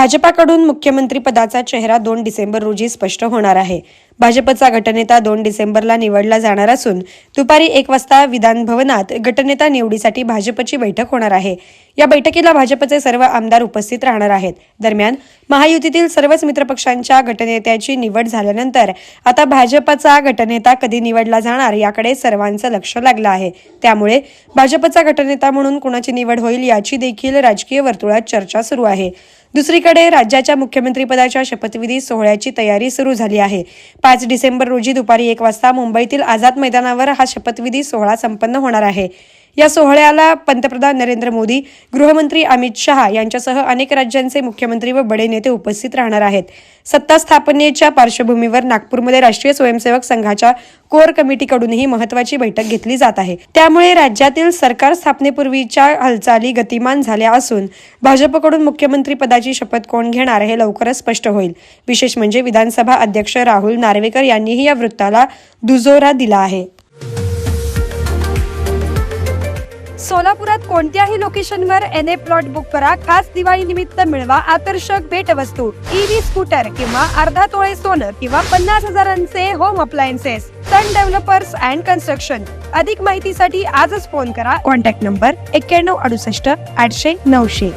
भाजपाकडून मुख्यमंत्री पदाचा चेहरा दोन डिसेंबर रोजी स्पष्ट होणार आहे. भाजपचा गटनेता दोन डिसेंबरला निवडला जाणार असून दुपारी एक वाजता विधान भवनात गटनेता निवडीसाठी भाजपची बैठक होणार आहे. या बैठकीला भाजपचे सर्व आमदार उपस्थित राहणार आहेत. दरम्यान महायुतीतील सर्वच मित्रपक्षांच्या गटनेत्याची निवड झाल्यानंतर आता भाजपचा गटनेता कधी निवडला जाणार याकडे सर्वांचं लक्ष लागलं आहे. त्यामुळे भाजपचा गटनेता म्हणून कुणाची निवड होईल याची देखील राजकीय वर्तुळात चर्चा सुरू आहे. दुसरीकडे राज्याच्या मुख्यमंत्रीपदाच्या शपथविधी सोहळ्याची तयारी सुरू झाली आहे. पाच डिसेंबर रोजी दुपारी एक वाजता मुंबईतील आझाद मैदानावर हा शपथविधी सोहळा संपन्न होणार आहे. या सोहळ्याला पंतप्रधान नरेंद्र मोदी गृहमंत्री अमित शहा यांच्यासह अनेक राज्यांचे मुख्यमंत्री व बडे नेते उपस्थित राहणार आहेत. सत्ता स्थापनेच्या पार्श्वभूमीवर नागपूरमध्ये राष्ट्रीय स्वयंसेवक संघाच्या कोर कमिटीकडूनही महत्वाची बैठक घेतली जात आहे. त्यामुळे राज्यातील सरकार स्थापनेपूर्वीच्या हालचाली गतिमान झाल्या असून भाजपकडून मुख्यमंत्री पदाची शपथ कोण घेणार हे लवकरच स्पष्ट होईल. विशेष म्हणजे विधानसभा अध्यक्ष राहुल नार्वेकर यांनीही या वृत्ताला दुजोरा दिला आहे. सोलापुरात कोणत्याही लोकेशनवर एन ए प्लॉट बुक करा. खास दिवाळी निमित्त मिळवा आकर्षक भेटवस्तू. ईव्ही स्कूटर किंवा अर्धा तोळे सोनं किंवा पन्नास हजारांचे home appliances Sun developers and construction अधिक माहितीसाठी आजच फोन करा. कॉन्टॅक्ट नंबर एक्क्याण्णव अडुसष्ट आठशे नऊशे.